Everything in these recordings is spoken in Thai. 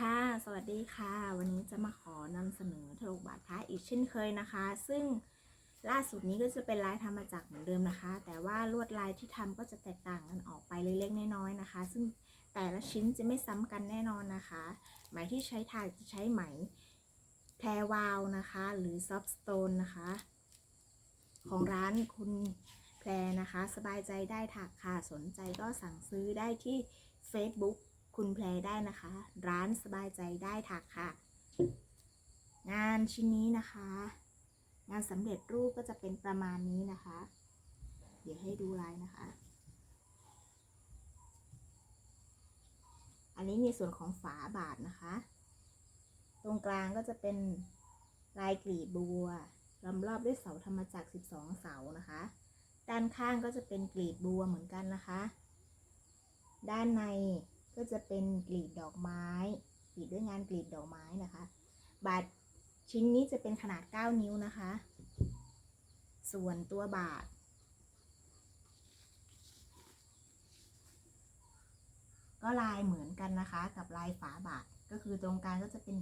ค่ะ สวัสดีค่ะ วันนี้จะมาขอนำเสนอถลกบาทพระอีกเช่นเคยนะคะ ซึ่งล่าสุดนี้ก็จะเป็นลายทำมาจากเหมือนเดิมนะคะ แต่ว่าลวดลายที่ทำก็จะแตกต่างกันออกไปเล็กๆน้อยๆนะคะ ซึ่งแต่ละชิ้นจะไม่ซ้ำกันแน่นอนนะคะ ไหมที่ใช้ถ่ายจะใช้ไหมแพรวาวนะคะ หรือซอฟสโตนนะคะ ของร้านคุณแพรนะคะ สบายใจได้ถักค่ะ สนใจก็สั่งซื้อได้ที่ Facebook คุณแพรได้นะคะ ร้านสบายใจได้ถักค่ะ งานชิ้นนี้นะคะ งานสำเร็จรูปก็จะเป็นประมาณนี้นะคะ เดี๋ยวให้ดูลายนะคะ อันนี้ในส่วนของฝาบาทนะคะ ตรงกลางก็จะเป็นลายกลีบบัวล้อมรอบด้วยเสาธรรมจักร 12 เสานะคะ ด้านข้างก็จะเป็นกลีบบัวเหมือนกันนะคะ ด้านใน ก็จะเป็นกลีบดอกไม้กลีบด้วยงานกลีบดอกไม้นะคะ บาทชิ้นนี้จะเป็นขนาด 9 นิ้วนะคะ ส่วนตัวบาท ก็ลายเหมือนกันนะคะ กับลายฝาบาท ก็คือตรงกลางก็จะเป็น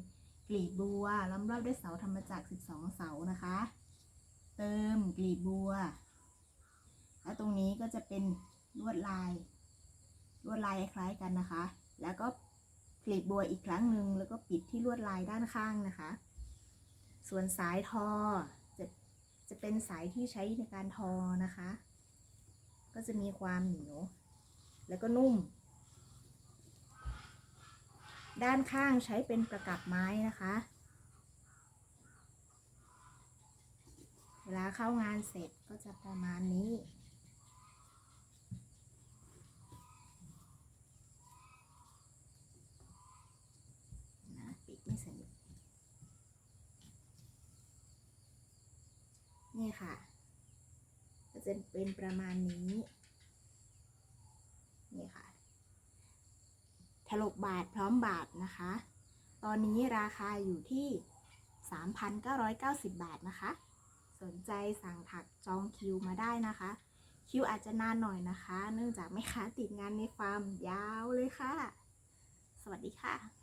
กลีบบัวล้อมรอบด้วยเสาธรรมจักร 12 เสานะคะ เติมกลีบบัว แล้วตรงนี้ก็จะเป็นลวดลาย ลวดลายคล้ายกันนะคะ แล้วก็กลีบบัวอีกครั้งหนึ่งแล้วก็ปิดที่ลวดลายด้านข้างนะคะ ส่วนสายทอจะจะเป็นสายที่ใช้ในการทอนะคะ ก็จะมีความเหนียวแล้วก็นุ่ม ด้านข้างใช้เป็นประกับไม้นะคะ เวลาเข้างานเสร็จก็จะประมาณนี้ นะปิดไม่สนิท นี่ค่ะก็จะเป็นประมาณนี้ นี่ค่ะ ถลกบาทพร้อมบาทนะคะ ตอนนี้ราคาอยู่ที่ 3,990 บาทนะคะ สนใจสั่งถักจองคิวมาได้นะคะ คิวอาจจะนานหน่อยนะคะ เนื่องจากแม่ค้าติดงานในฟาร์มยาวเลยค่ะ สวัสดีค่ะ